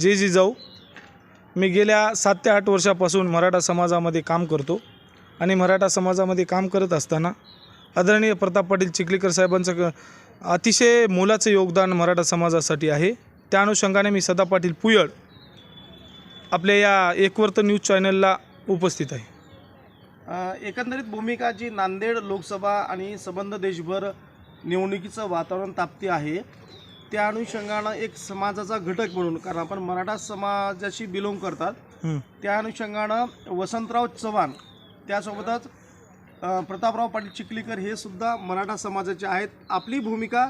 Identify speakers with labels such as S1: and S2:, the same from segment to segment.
S1: जे जी जाऊ. मी गेल्या सात ते आठ वर्षापासून मराठा समाजामध्ये काम करतो आणि मराठा समाजामध्ये काम करत असताना आदरणीय प्रताप पाटील चिखलीकर साहेबांचं क- अतिशय मोलाचं योगदान मराठा समाजासाठी आहे. त्या अनुषंगाने मी सदा पाटील पुयळ आपल्या या एकवर्त न्यूज चॅनलला उपस्थित आहे.
S2: एकंदरीत भूमिका जी नांदेड लोकसभा आणि संबंध देशभर निवडणुकीचं वातावरण तापते आहे त्या अनुषंगानं एक समाजाचा घटक म्हणून कारण आपण मराठा समाजाशी बिलोंग करतात. त्या अनुषंगानं वसंतराव चव्हाण त्यासोबतच प्रतापराव पाटील चिखलीकर हे सुद्धा मराठा समाजाचे आहेत आपली भूमिका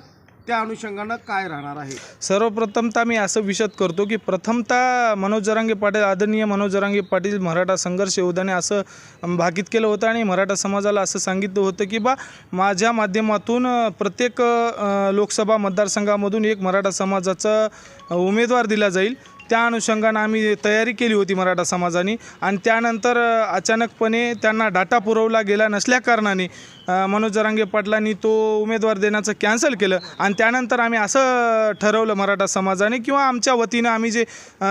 S2: त्या अनुषंगानं काय राहणार आहे?
S1: सर्वप्रथमतः मी असं विशद करतो की प्रथमतः मनोज जरांगे पाटील आदरणीय मनोज जरांगे पाटील मराठा संघर्ष योद्धाने असं भाकीत केलं होतं आणि मराठा समाजाला असं सांगितलं होतं की बा माझ्या माध्यमातून प्रत्येक लोकसभा मतदारसंघामधून एक मराठा समाजाचं उमेदवार दिला जाईल. त्या अनुषंगानं आम्ही तयारी केली होती मराठा समाजाने. आणि त्यानंतर अचानकपणे त्यांना डाटा पुरवला गेला नसल्याकारणाने मनोज जरांगे पाटलांनी तो उमेदवार देण्याचं कॅन्सल केलं. आणि त्यानंतर आम्ही असं ठरवलं मराठा समाजाने किंवा आमच्या वतीनं आम्ही जे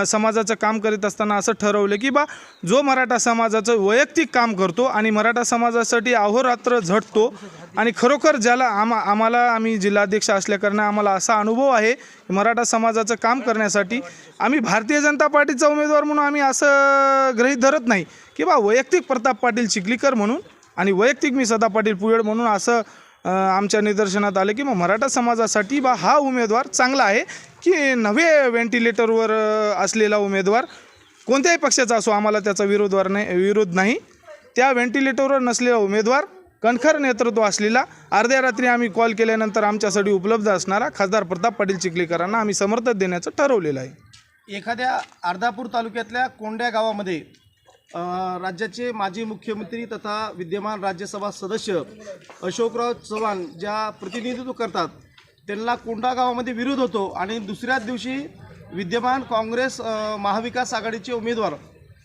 S1: समाजाचं काम करीत असताना असं ठरवलं की बा जो मराठा समाजाचं वैयक्तिक काम करतो आणि मराठा समाजासाठी अहोरात्र झटतो आणि खरोखर ज्याला आमा आम्हाला आम्ही जिल्हाध्यक्ष असल्याकारणानं आम्हाला असा अनुभव आहे मराठा समाजाचं काम करण्यासाठी आम्ही भारतीय जनता पार्टीचा उमेदवार म्हणून आम्ही असं गृहीत धरत नाही की बा वैयक्तिक प्रताप पाटील चिखलीकर म्हणून आणि वैयक्तिक मी सदा पाटील पुयड म्हणून असं आमच्या निदर्शनात आलं की मग मराठा समाजासाठी बा हा उमेदवार चांगला आहे की नवे व्हेंटिलेटरवर असलेला उमेदवार कोणत्याही पक्षाचा असो आम्हाला त्याचा विरोधवार नाही विरोध नाही. त्या व्हेंटिलेटरवर नसलेला उमेदवार कणखर नेतृत्व असलेला अर्ध्या रात्री आम्ही कॉल केल्यानंतर आमच्यासाठी उपलब्ध असणारा खासदार प्रताप पाटील चिखलीकरांना आम्ही समर्थन देण्याचं ठरवलेलं आहे.
S2: एखाद्या अर्धापूर तालुक्यातल्या कोंड्या गावामध्ये राज्याचे माजी मुख्यमंत्री तथा विद्यमान राज्यसभा सदस्य अशोकराव चव्हाण ज्या प्रतिनिधित्व करतात त्यांना कोंडा गावामध्ये विरोध होतो आणि दुसऱ्याच दिवशी विद्यमान काँग्रेस महाविकास आघाडीचे उमेदवार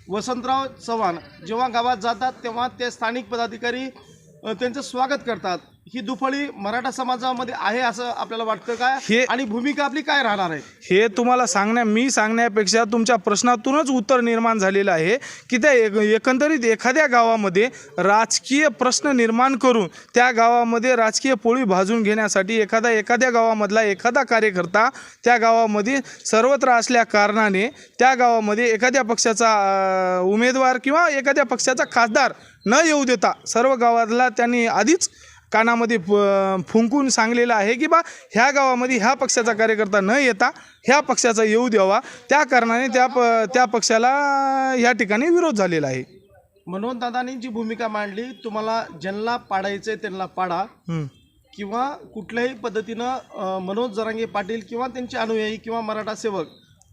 S2: वसंतराव चव्हाण जेव्हा गावात जातात तेव्हा ते स्थानिक पदाधिकारी त्यांचं स्वागत करतात. ही दुफळी मराठा समाजामध्ये आहे असं आपल्याला वाटतं काय
S1: हे-
S2: आणि भूमिका आपली काय राहणार आहे?
S1: हे तुम्हाला सांगण्या मी सांगण्यापेक्षा तुमच्या प्रश्नातूनच उत्तर निर्माण झालेलं आहे की त्या एक एकंदरीत एखाद्या गावामध्ये राजकीय प्रश्न निर्माण करून त्या गावामध्ये राजकीय पोळी भाजून घेण्यासाठी एखादा एखाद्या गावामधला एखादा कार्यकर्ता त्या गावामध्ये सर्वत्र असल्या कारणाने त्या गावामध्ये एखाद्या पक्षाचा अ, उमेदवार किंवा एखाद्या पक्षाचा खासदार न येऊ देता सर्व गावातला त्यांनी आधीच कानामध्ये फुंकून सांगलेलं आहे की बा ह्या गावामध्ये ह्या पक्षाचा कार्यकर्ता न येता ह्या पक्षाचा येऊ द्यावा. त्या कारणाने त्या प त्या पक्षाला ह्या ठिकाणी विरोध झालेला आहे.
S2: मनोज दादांनी जी भूमिका मांडली तुम्हाला ज्यांना पाडायचंय त्यांना पाडा.
S1: हं.
S2: किंवा कुठल्याही पद्धतीनं मनोज जरांगे पाटील किंवा त्यांचे अनुयायी किंवा मराठा सेवक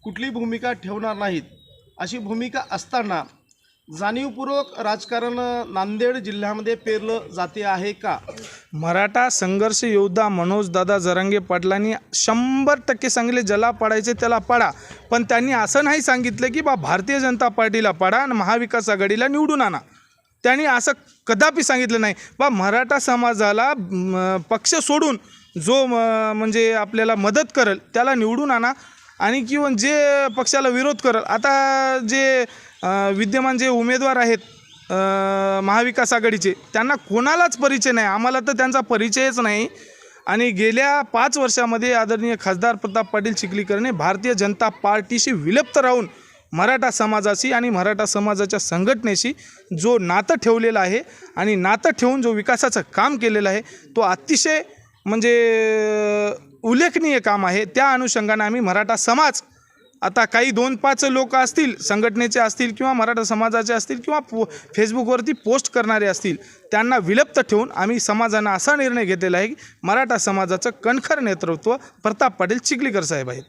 S2: कुठली भूमिका ठेवणार नाहीत. अशी भूमिका असताना जाणीवपूर्वक राजकारण नांदेड जिल्ह्यामध्ये पेरलं जाते आहे का?
S1: मराठा संघर्ष योद्धा मनोज दादा जरांगे पाटलांनी शंभर टक्के सांगितले ज्याला पाडायचे त्याला पाडा. पण त्यांनी असं नाही सांगितलं की बा भारतीय जनता पार्टीला पाडा आणि महाविकास आघाडीला निवडून आणा. त्यांनी असं कदापि सांगितलं नाही. बा मराठा समाजाला पक्ष सोडून जो म्हणजे आपल्याला मदत करेल त्याला निवडून आणा आणि किंवा जे पक्षाला विरोध करेल. आता जे विद्यमान जे उमेदवार आहेत महाविकास आघाडीचे. त्यांना कोणालाच परिचय नाही. आम्हाला तर त्यांचा परिचयच नाही. आणि गेल्या पाच वर्षामध्ये आदरणीय खासदार प्रताप पाटील चिखलीकरने भारतीय जनता पार्टीशी विलुप्त राहून मराठा समाजाशी आणि मराठा समाजाच्या संघटनेशी जो नातं ठेवलेलं आहे आणि नातं ठेवून जो विकासाचं काम केलेलं आहे तो अतिशय म्हणजे उल्लेखनीय काम आहे. त्या अनुषंगाने आम्ही मराठा समाज आता काही दोन पाच लोक असतील संघटनेचे असतील किंवा मराठा समाजाचे असतील किंवा पो फेसबुकवरती पोस्ट करणारे असतील त्यांना विलुप्त ठेवून आम्ही समाजानं असा निर्णय घेतलेला आहे की मराठा समाजाचं कणखर नेतृत्व प्रताप पाटील चिखलीकर साहेब आहेत.